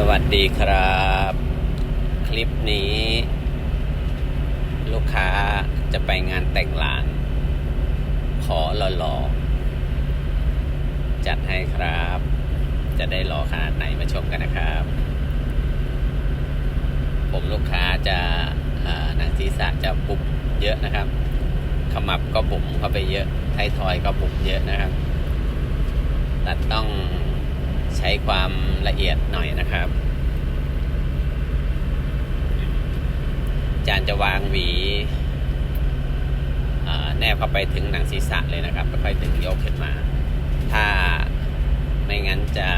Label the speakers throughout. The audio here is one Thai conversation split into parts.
Speaker 1: สวัสดีครับ คลิปนี้ ลูกค้าจะไปงานแต่งหลาน ขอหล่อๆ จัดให้ครับ จะได้หล่อขนาดไหนมาชมกันนะครับ ผมลูกค้าจะหนังศีรษะจะบุบเยอะนะครับ ขมับก็บุ๋มเข้าไปเยอะไททอยก็บุบเยอะนะครับ ตัดต้อง ใช้ความละเอียดหน่อยนะครับจารย์จะวางหวีแนบเข้าไปถึงหนังศีรษะเลยนะครับค่อยๆดึงยกขึ้นมา ถ้าไม่งั้นจะ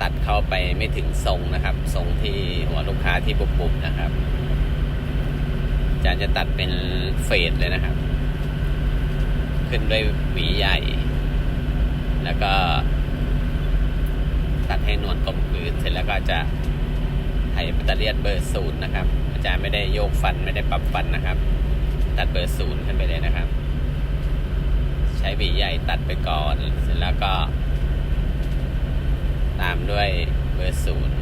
Speaker 1: ตัดเข้าไปไม่ถึงทรงนะครับทรงที่หัวลูกค้าที่บุบๆนะครับจารย์จะตัดเป็นเฟดเลยนะครับ ขึ้นด้วยหวีใหญ่ แล้วก็ ตัดให้นวลกลมกลืนเสร็จแล้วก็จะไถปัตเตอร์เลียนเบอร์ศูนย์นะครับ อาจารย์ไม่ได้โยกฟันไม่ได้ปรับฟันนะครับ ตัดเบอร์ศูนย์ขึ้นไปเลยนะครับ ใช้หวีใหญ่ตัดไปก่อนเสร็จแล้วก็ ตามด้วยเบอร์ศูนย์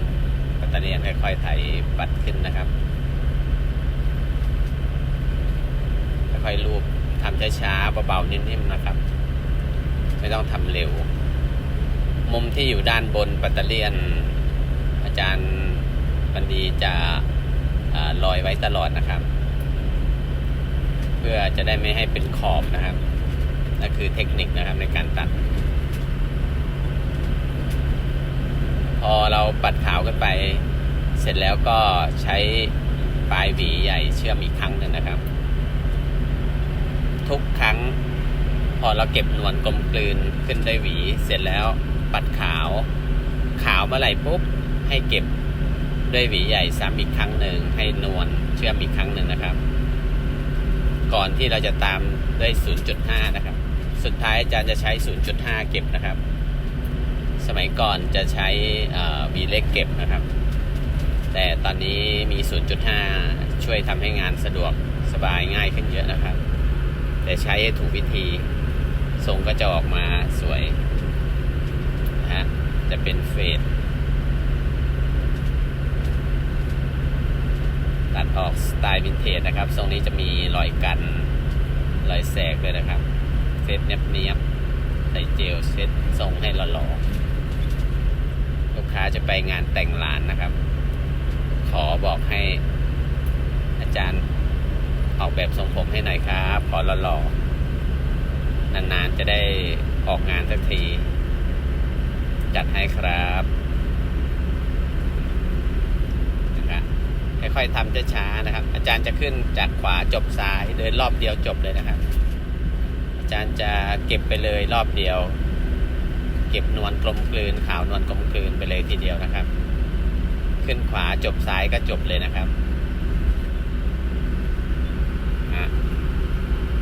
Speaker 1: ปัตเตอร์เลียนค่อยๆไถปัดขึ้นนะครับค่อยๆรูปทำช้าๆเบาๆนิ่มๆนะครับ ไม่ต้องทำเร็ว มุมที่อยู่ด้านบนปัตเตอร์เลียน อาจารย์บันดีจะอาลอยไว้ตลอดนะครับ เพื่อจะได้ไม่ให้เป็นขอบนะครับนั่นคือเทคนิคนะครับในการตัด พอเราปัดขาวกันไป เสร็จแล้วก็ใช้ปลายหวีใหญ่เชื่อมอีกครั้งหนึ่งนะครับ ทุกครั้งพอเราเก็บนวลกลมกลืนขึ้นได้หวีเสร็จแล้ว ปัดขาว ขาวเมื่อไหร่ปุ๊บให้เก็บด้วยหวีใหญ่ซ้ำอีกครั้งหนึ่งให้นวลเชื่อมอีกครั้งหนึ่งนะครับ ก่อนที่เราจะตามด้วย 0.5 นะครับ สุดท้ายอาจารย์จะใช้ 0.5 เก็บนะครับ สมัยก่อนจะใช้วีเล็กเก็บนะครับ แต่ตอนนี้มี 0.5 ช่วยทำให้งานสะดวกสบายง่ายขึ้นเยอะนะครับ แต่ใช้ถูกวิธีทรงก็จะออกมาสวย นะ จะเป็นเฟดตัดออกสไตล์วินเทจนะครับ ทรงนี้จะมีรอยกัน รอยแสกเลยนะครับ เซตเนียบเนียบๆใส่เจลเซตทรงให้หล่อๆลูกค้าจะไปงานแต่งหลานนะครับ ขอบอกให้อาจารย์ออกแบบทรงผมให้หน่อยครับพอหล่อๆนานๆจะได้ออกงานสักที จัดให้ครับนะครับค่อยๆทำช้าๆนะครับ อาจารย์จะขึ้นจากขวาจบซ้ายเดินรอบเดียวจบเลยนะครับ อาจารย์จะเก็บไปเลยรอบเดียว เก็บนวลกลมกลืนขาวนวลกลมกลืนไปเลยทีเดียวนะครับ ขึ้นขวาจบซ้ายก็จบเลยนะครับ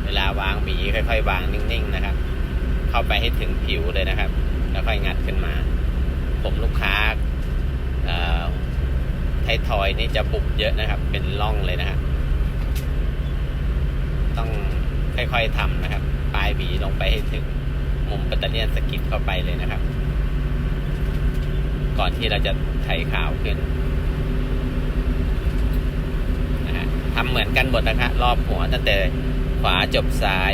Speaker 1: เวลาวางหวีค่อย ๆ วางนิ่งๆนะครับ เข้าไปให้ถึงผิวเลยนะครับ แล้วค่อยงัดขึ้นมา ผมลูกค้าไทยทอยนี่จะบุบเยอะนะครับ เป็นร่องเลยนะครับต้องค่อยๆทำนะครับ ปลายหวีลงไปให้ถึง มุมปัตเตอร์เลียนสกิดเข้าไปเลยนะครับ ก่อนที่เราจะไถขาวขึ้นนะฮะทำเหมือนกันหมดนะครับรอบหัวตั้งแต่ขวาจบซ้าย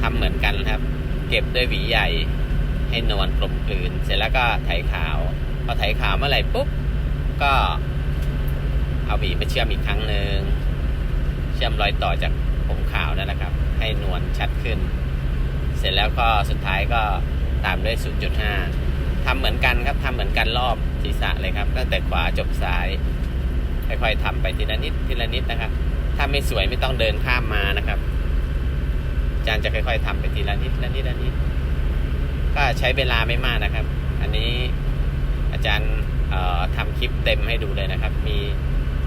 Speaker 1: ทำเหมือนกันครับ เก็บด้วยหวีใหญ่ ให้นวลกลมกลืน เสร็จแล้วก็ไถขาวพอไถขาวเมื่อไหร่ปุ๊บก็เอาหวีมาเชื่อมอีกครั้งหนึ่งเชื่อมรอยต่อจากผมขาวนั่นแหละครับ ให้นวลชัดขึ้น เสร็จแล้วก็สุดท้ายก็ตามด้วย 0.5ทำเหมือนกันครับทำเหมือนกันรอบศีรษะเลยครับ ตั้งแต่ขวาจบซ้ายค่อยๆทำไปทีละนิดทีละนิดนะครับ ถ้าไม่สวยไม่ต้องเดินข้ามมานะครับอาจารย์จะค่อยๆทำไปทีละนิดละนิดละนิด ก็ใช้เวลาไม่มากนะครับ อันนี้อาจารย์ทำคลิปเต็มให้ดูเลยนะครับ มี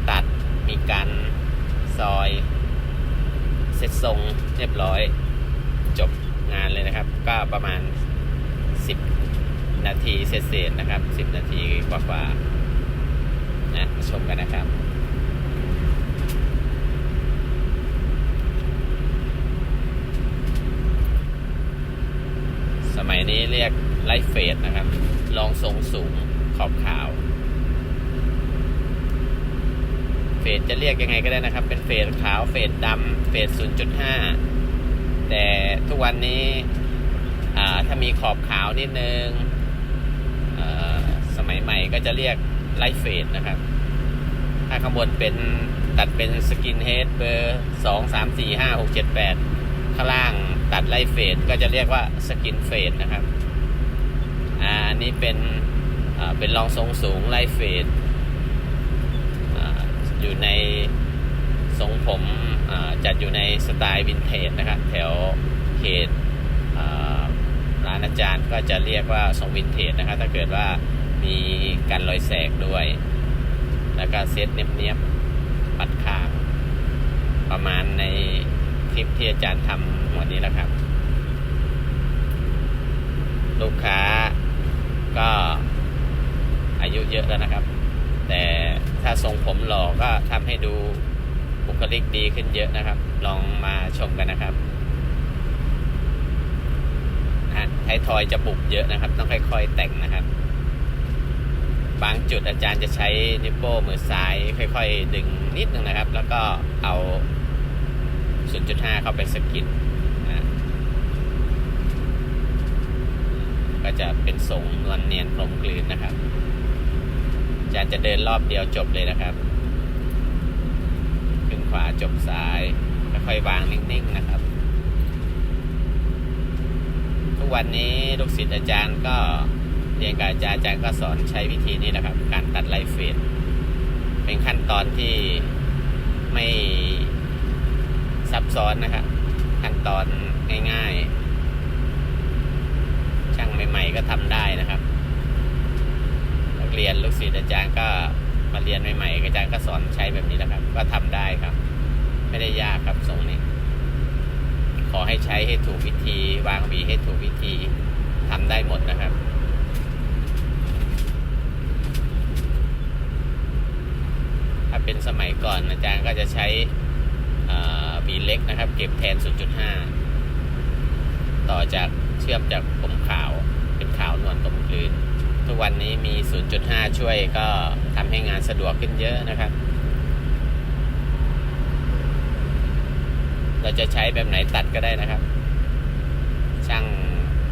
Speaker 1: ตัดมีการซอยเสร็จทรงเรียบร้อยจบงานเลยนะครับ ก็ประมาณ 10 นาทีเศษๆนะครับ 10 นาทีกว่าๆนะชมกันนะครับ สมัย นี้เรียกไลฟ์เฟดนะครับรองทรงสูงขอบขาว เฟดจะเรียกยังไงก็ได้นะครับ เป็นเฟดขาว เฟดดำเฟด0.5 แต่ทุกวันนี้ถ้ามีขอบขาวนิดนึง สมัยใหม่ก็จะเรียกไลท์เฟดนะครับ ถ้าข้างบนเป็นตัดเป็นสกินเฮดเบอร์ 2 3 4 5 6 7 8 ข้างล่าง ตัดไลท์เฟดก็จะเรียกว่าสกินเฟดนะครับอ่าอันนี้เป็นเป็นรองทรงสูงไลท์เฟดอยู่ในทรงผมจัดอยู่ในสไตล์วินเทจนะครับ แถวเขตร้านอาจารย์ก็จะเรียกว่าทรงวินเทจนะครับ ถ้าเกิดว่ามีการรอยแสกด้วย แล้วก็เซตเนียบๆปัดขางประมาณในคลิปที่อาจารย์ทำ หัวนี้แหละครับ ลูกค้าก็อายุเยอะแล้วนะครับ แต่ถ้าทรงผมหล่อก็ทำให้ดูบุคลิกดีขึ้นเยอะนะครับ ลองมาชมกันนะครับอะไททอยจะบุกเยอะนะครับ ต้องค่อยๆแต่งนะครับ บางจุดอาจารย์จะใช้นิ้วโป้งมือซ้าย ค่อย ๆ ดึงนิดนึงนะครับ แล้วก็เอา 0.5 เข้าไปสกิดนะ ก็ จะเป็นทรงนวลเนียนกลมกลืนนะครับอาจารย์จะเดินรอบเดียวจบเลยนะครับ ขึ้นขวาจบซ้ายค่อยวางนิ่งๆนะครับ ทุกวันนี้ลูกศิษย์อาจารย์ก็เรียนกับอาจารย์อาจารย์ก็สอนใช้วิธีนี้นะครับ การตัดไลฟ์เฟดเป็นขั้นตอนที่ไม่ซับซ้อนนะครับ ขั้นตอนง่ายๆ ใหม่ก็ทำได้นะครับ นักเรียนลูกศิษย์อาจารย์ก็มาเรียนใหม่ๆอาจารย์ก็สอนใช้แบบนี้นะครับ ก็ทำได้ครับ ไม่ได้ยากครับทรงนี้ ขอให้ใช้ให้ถูกวิธี วางหวีให้ถูกวิธีทำได้หมดนะครับถ้าเป็นสมัยก่อนอาจารย์ก็จะใช้หวีเล็กนะครับ เก็บแทน 0.5 ต่อจากเชื่อมจากผมขาว วนวลกลมกลืนทุกวันนี้มี 0.5 ช่วยก็ทำให้งานสะดวกขึ้นเยอะนะครับ เราจะใช้แบบไหนตัดก็ได้นะครับ ช่าง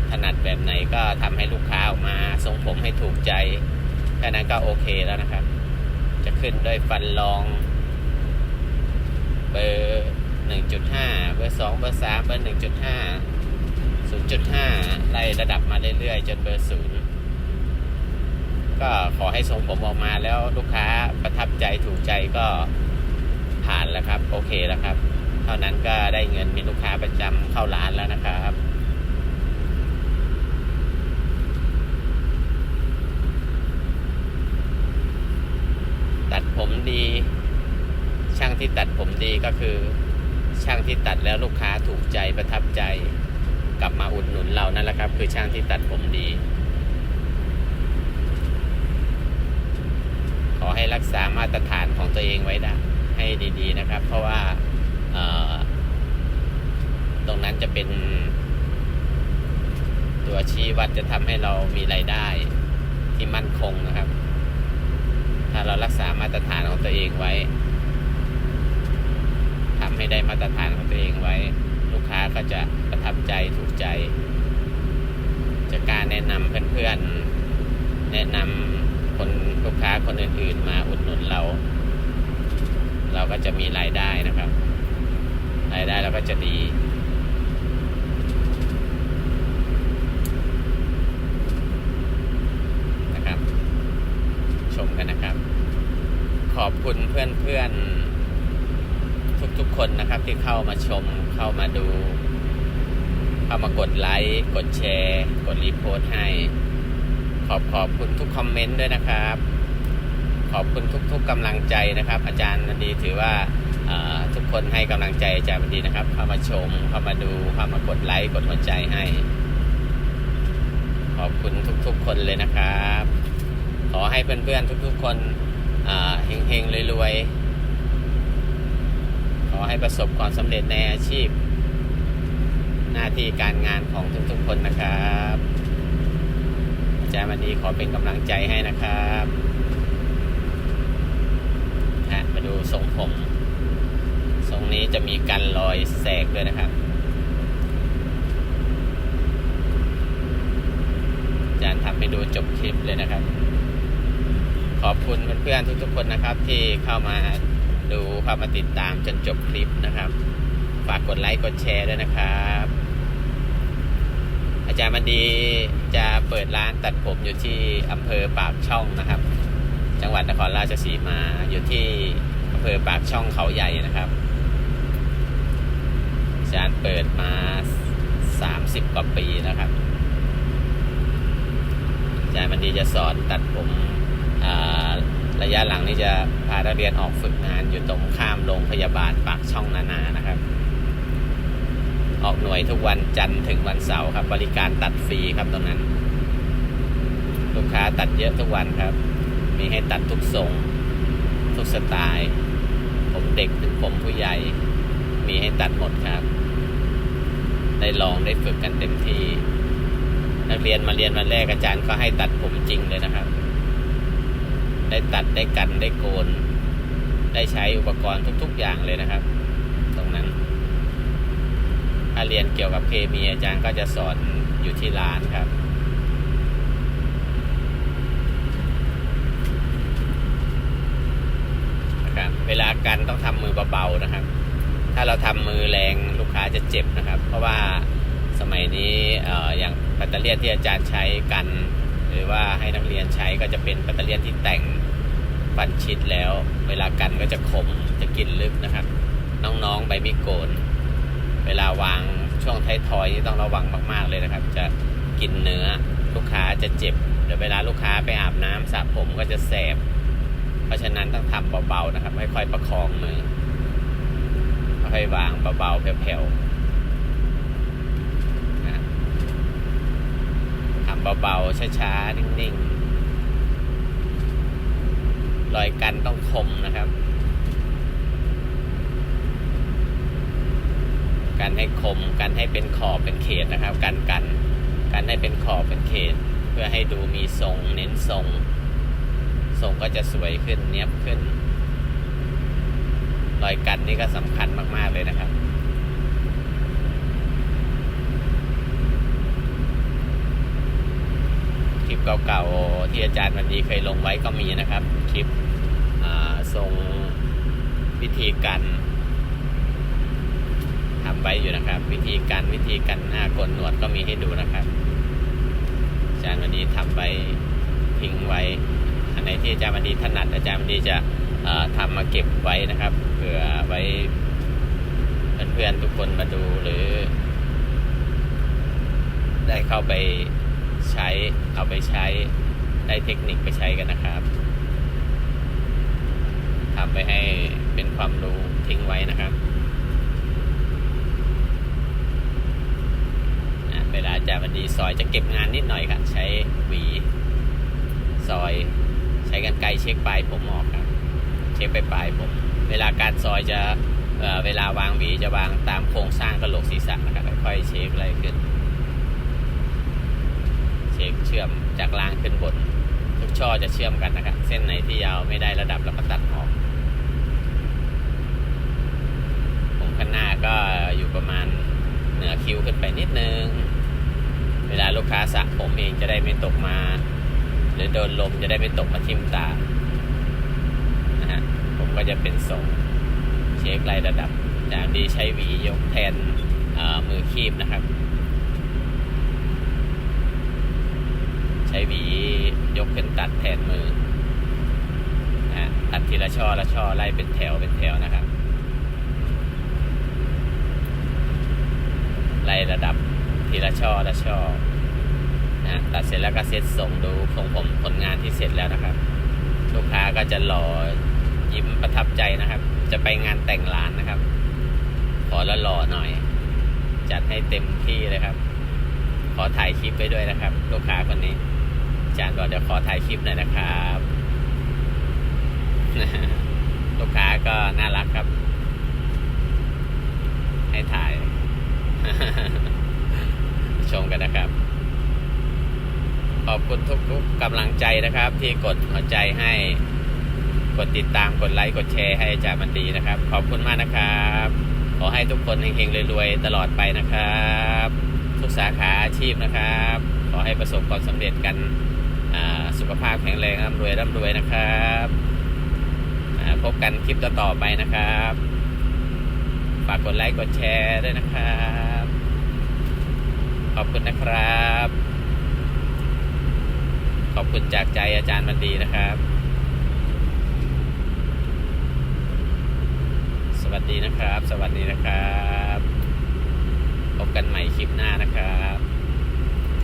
Speaker 1: ถนัดแบบไหนก็ทำให้ลูกค้าออกมาทรงผมให้ถูกใจแค่นั้นก็โอเคแล้วนะครับ จะขึ้นด้วยฟันรองเบอร์ 1.5 เบอร์ 2 เบอร์ 3 เบอร์ 1.5 0.5 ไล่ระดับมาเรื่อยๆ จนเบอร์ 0 ก็ขอให้ทรงผมออกมาแล้วลูกค้าประทับใจถูกใจก็ผ่านแล้วครับ โอเคแล้วครับ เท่านั้นก็ได้เงินมีลูกค้าประจำเข้าร้านแล้วนะครับตัดผมดี ช่างที่ตัดผมดีก็คือ ช่างที่ตัดแล้วลูกค้าถูกใจประทับใจ กลับมาอุดหนุนเรานั่นแหละครับ คือช่างที่ตัดผมดี ขอให้รักษามาตรฐานของตัวเองไว้ได้ให้ดี ๆนะครับ เพราะว่าตรงนั้นจะเป็น ตัวชี้วัดจะทำให้เรามีรายได้ที่มั่นคงนะครับ ถ้าเรารักษามาตรฐานของตัวเองไว้ทำให้ได้มาตรฐานของตัวเองไว้ ลูกค้าก็จะประทับใจถูกใจ จะการแนะนำเพื่อนๆแนะนำ คนลูกค้าคนอื่นๆมาอุดหนุนเรา เราก็จะมีรายได้นะครับ รายได้เราก็จะดีนะครับ ชมกันนะครับ ขอบคุณเพื่อนๆ ทุกๆคนนะครับที่เข้ามาชมเข้ามาดู เข้ามากดไลค์ กดแชร์ กดรีโพสต์ให้ อบขอบคุณทุกคอมเมนต์ด้วยนะครับ ขอบคุณทุกๆกำลังใจนะครับ อาจารย์ดีถือว่าทุกคนให้กำลังใจอาจารย์ดีนะครับเข้ามาชมเข้ามาดูเข้ามากดไลค์กดหัวใจให้ ขอบคุณทุกๆคนเลยนะครับ ขอให้เพื่อนๆทุกๆคนเฮงๆรวยๆขอให้ประสบความสำเร็จในอาชีพ หน้าที่การงานของทุกๆคนนะครับ จารย์วันนี้ขอเป็นกำลังใจให้นะครับฮะมาดูทรงผมทรงนี้จะมีกันรอยแสกด้วยนะครับอาจารย์ทำให้ดูจบคลิปเลยนะครับ ขอบคุณเพื่อนๆทุกๆคนนะครับ ที่เข้ามาดูเข้ามาติดตามจนจบคลิปนะครับ ฝากกดไลค์กดแชร์ด้วยนะครับ อาจารย์มันดีจะเปิดร้านตัดผมอยู่ที่อำเภอปากช่องนะครับ จังหวัดนครราชสีมาอยู่ที่อำเภอปากช่องเขาใหญ่นะครับอาจารย์เปิดมา 30 กว่าปีนะครับอาจารย์มันดีจะสอนตัดผมระยะหลังนี้จะพานักเรียนออกฝึกงานอยู่ตรงข้ามโรงพยาบาลปากช่องนานานะครับ ออกหน่วยทุกวันจันทร์ถึงวันเสาร์ครับ บริการตัดฟรีครับตรงนั้น ลูกค้าตัดเยอะทุกวันครับ มีให้ตัดทุกทรงทุกสไตล์ ผมเด็กถึงผมผู้ใหญ่ มีให้ตัดหมดครับ ได้ลองได้ฝึกกันเต็มที่ นักเรียนมาเรียนวันแรกอาจารย์ก็ให้ตัดผมจริงเลยนะครับ ได้ตัดได้กันได้โกน ได้ใช้อุปกรณ์ทุก ๆ อย่างเลยนะครับาเรียนเกี่ยวกับเคมีอาจารย์ก็จะสอนอยู่ที่ร้านครับ นะครับ เวลากันต้องทำมือเบาๆนะครับ ถ้าเราทำมือแรงลูกค้าจะเจ็บนะครับ เพราะว่าสมัยนี้ออย่างแบตเตอรี่ยนที่อาจารย์ใช้กัน หรือว่าให้นักเรียนใช้ก็จะเป็นแบตเตอรี่ยนที่แต่งฟันชิดแล้ว เวลากันก็จะคมจะกินลึกนะครับ น้องๆใบมีโกน เวลาวางช่วงท้ายทอยนี่ต้องระวังมาก ๆ เลยนะครับ จะกินเนื้อลูกค้าจะเจ็บเดี๋ยวเวลาลูกค้าไปอาบน้ำสระผมก็จะแสบ เพราะฉะนั้นต้องทำเบาๆนะครับค่อยๆประคองมือค่อยวางเบาๆแผ่วๆนะทำเบาๆช้าๆนิ่งๆรอยกันต้องคมนะครับ กันให้คม กันให้เป็นขอบเป็นเขตนะครับ กันกันกันให้เป็นขอบเป็นเขต เพื่อให้ดูมีทรงเน้นทรง ทรงก็จะสวยขึ้นเนี้ยบขึ้น รอยกันนี่ก็สำคัญมาก ๆ เลยนะครับคลิปเก่าๆที่อาจารย์วันนี้เคยลงไว้ก็มีนะครับ คลิปทรงวิธีการ ไว้อยู่นะครับ วิธีการวิธีการหน้าโกนหนวดก็มีให้ดูนะครับอาจารย์วันนี้ทำไว้ทิ้งไว้ อันไหนที่อาจารย์วันนี้ถนัดอาจารย์วันนี้จะเอ่อทำมาเก็บไว้นะครับเผื่อไว้เพื่อนๆทุกคนมาดูหรือ ได้เข้าไปใช้เอาไปใช้ได้เทคนิคไปใช้กันนะครับทำไปให้เป็นความรู้ทิ้งไว้นะครับอะเวลาอา จารย์วันดีซอยจะเก็บงานนิดหน่อยครับใช้หวี ซอย ใช้กันไกรเช็คปลายผมออกครับ เช็คไปปลายผม เวลาการซอยจะเเวลาวางหวีจะวางตามโครงสร้างกระโหลกศีรษะนะครับค่อยๆเช็คอะไรขึ้น เช็คเชื่อมจากล่างขึ้นบน ทุกช่อจะเชื่อมกันนะครับ เส้นไหนที่ยาวไม่ได้ระดับเราก็ตัดออกผมข้างหน้าก็อยู่ประมาณเหนือคิ้วขึ้นไปนิดนึง เวลาลูกค้าสระผมเองจะได้ไม่ตกมา หรือโดนลมจะได้ไม่ตกมาทิ่มตานะฮะผมก็จะเป็นทรงเช็คไล่ระดับ จากดีใช้หวียกแทนมือคีบนะครับ ใช้หวียกขึ้นตัดแทนมือนะตัดทีละช่อละช่อไล่เป็นแถวเป็นแถวนะครับไล่ระดับ ทีละช่อละช่อนะตัดเสร็จแล้วก็เซตส่งดูของผมผลงานที่เสร็จแล้วนะครับ ลูกค้าก็จะรอยิ้มประทับใจนะครับ จะไปงานแต่งร้านนะครับ ขอละหล่อหน่อย จัดให้เต็มที่เลยครับ ขอถ่ายคลิปไว้ด้วยนะครับ ลูกค้าคนนี้อาจารย์บอกเดี๋ยวขอถ่ายคลิปหน่อยนะครับลูกค้าก็น่ารักครับ ให้ถ่าย ชมกันนะครับ ขอบคุณทุกๆกำลังใจนะครับ ที่กดหัวใจให้กดติดตามกดไลค์กดแชร์ให้อาจารย์มันดีนะครับ ขอบคุณมากนะครับ ขอให้ทุกคนเฮงๆรวยๆตลอดไปนะครับ ทุกสาขาอาชีพนะครับ ขอให้ประสบความสำเร็จกันสุขภาพแข็งแรงร่ำรวยร่ำรวยนะครับพบกันคลิปต่อๆไปนะครับ ฝากกดไลค์กดแชร์ด้วยนะครับ ขอบคุณนะครับ ขอบคุณจากใจอาจารย์มันดีนะครับ สวัสดีนะครับ สวัสดีนะครับ พบกันใหม่คลิปหน้านะครับ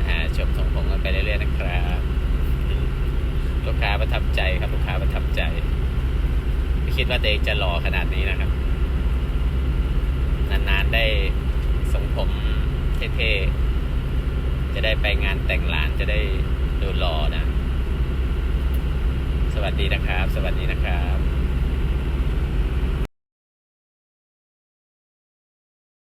Speaker 1: อ่าชมส่งผมกันไปเรื่อยๆนะครับลูกค้าประทับใจครับลูกค้าประทับใจไม่คิดว่าตัวเองจะหล่อขนาดนี้นะครับ นานๆได้ทรงผมเท่ๆ จะได้ไปงานแต่งหลานจะได้ดูหล่อนะ สวัสดีนะครับ สวัสดีนะครับ